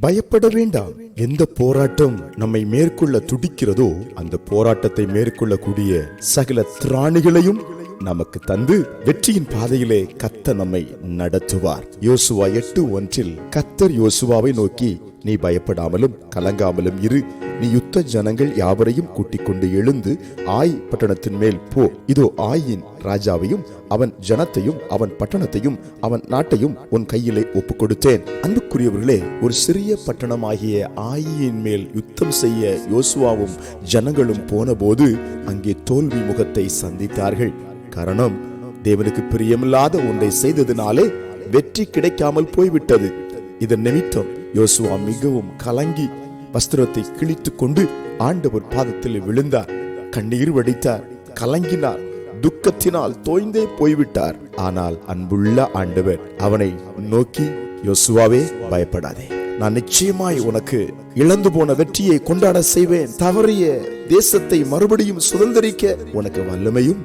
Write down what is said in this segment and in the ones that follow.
பயப்பட வேண்டாம். எந்த போராட்டம் நம்மை மேற்கொள்ள துடிக்கிறதோ அந்த போராட்டத்தை மேற்கொள்ளக்கூடிய சகல திராணிகளையும் நமக்கு தந்து வெற்றியின் பாதையிலே கத்த நம்மை நடத்துவார். யோசுவா எட்டு ஒன்றில் கத்தர் யோசுவாவை நோக்கி நீ பயப்படாமலும் கலங்காமலும் இரு. நீ யுத்த ஜனங்கள் யாவரையும் கூட்டிக் கொண்டு எழுந்து ஆய் பட்டணத்தின் மேல் போ. இதோ ஆயின் ராஜாவையும் அவன் ஜனத்தையும் அவன் பட்டணத்தையும் அவன் நாட்டையும் உன் கையிலே ஒப்பு கொடுத்தேன் அன்புக்குரியவர்களே ஒரு சிறிய பட்டணமாகிய ஆயின் மேல் யுத்தம் செய்ய யோசுவாவும் ஜனங்களும் போனபோது அங்கே தோல்வி முகத்தை சந்தித்தார்கள். காரணம். தேவனுக்கு பிரியமில்லாத ஒன்றை செய்ததினாலே வெற்றி கிடைக்காமல் போய்விட்டது. இதன் நிமித்தம் யோசுவா மிகவும் கலங்கி வஸ்திரத்தை கிழித்துக் கொண்டு ஆண்டவர் பாதத்தில் விழுந்தார். கண்ணீர் வடித்தார் கலங்கினார் துக்கத்தினால் தோய்ந்தே போய்விட்டார். ஆனால் அன்புள்ள ஆண்டவர் அவனை நோக்கி யோசுவாவே பயப்படாதே. நான் நிச்சயமாய் உனக்கு இழந்து போன வெற்றியை கொண்டாட செய்வேன். தவறிய தேசத்தை மறுபடியும் சுதந்திரிக்க உனக்கு வல்லமையும்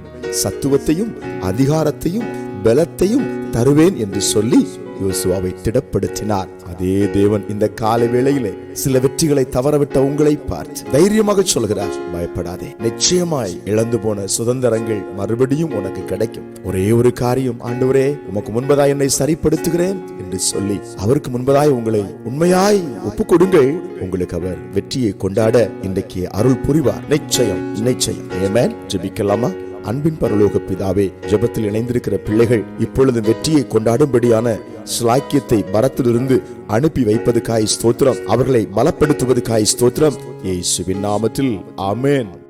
சத்துவத்தையும் அதிகாரத்தையும் பலத்தையும் தருவேன் என்று சொல்லி யோசுவாவை திடப்படுத்தினார். அதே தேவன் இந்த கால வேளையிலே சில வெற்றிகளை தவறவிட்ட உங்களை பார்த்து தைரியமாக சொல்கிறார். பயப்படாதே. நிச்சயமாய் இழந்து போன சுதந்திரங்கள் மறுபடியும் உனக்கு கிடைக்கும். ஒரே ஒரு காரியம் ஆண்டவரே உமக்கு முன்பதாய் என்னை சரிப்படுத்துகிறேன் என்று சொல்லி அவருக்கு முன்பதாய் உங்களை உண்மையாய் ஒப்பு கொடுங்கள் உங்களுக்கு அவர் வெற்றியை கொண்டாட இன்றைக்கு அருள் புரிவார். நிச்சயம் நிச்சயம். ஏமேன் ஜெபிக்கலாமா? அன்பின் பரலோக பிதாவே ஜெபத்தில் இணைந்திருக்கிற பிள்ளைகள் இப்பொழுது வெற்றியை கொண்டாடும்படியான ஸ்லாக்கியத்தை பரத்திலிருந்து அனுப்பி வைப்பதுக்காய் ஸ்தோத்திரம். அவர்களை பலப்படுத்துவதுக்காய் ஸ்தோத்திரம். ஏசுவின் நாமத்தில். அமேன்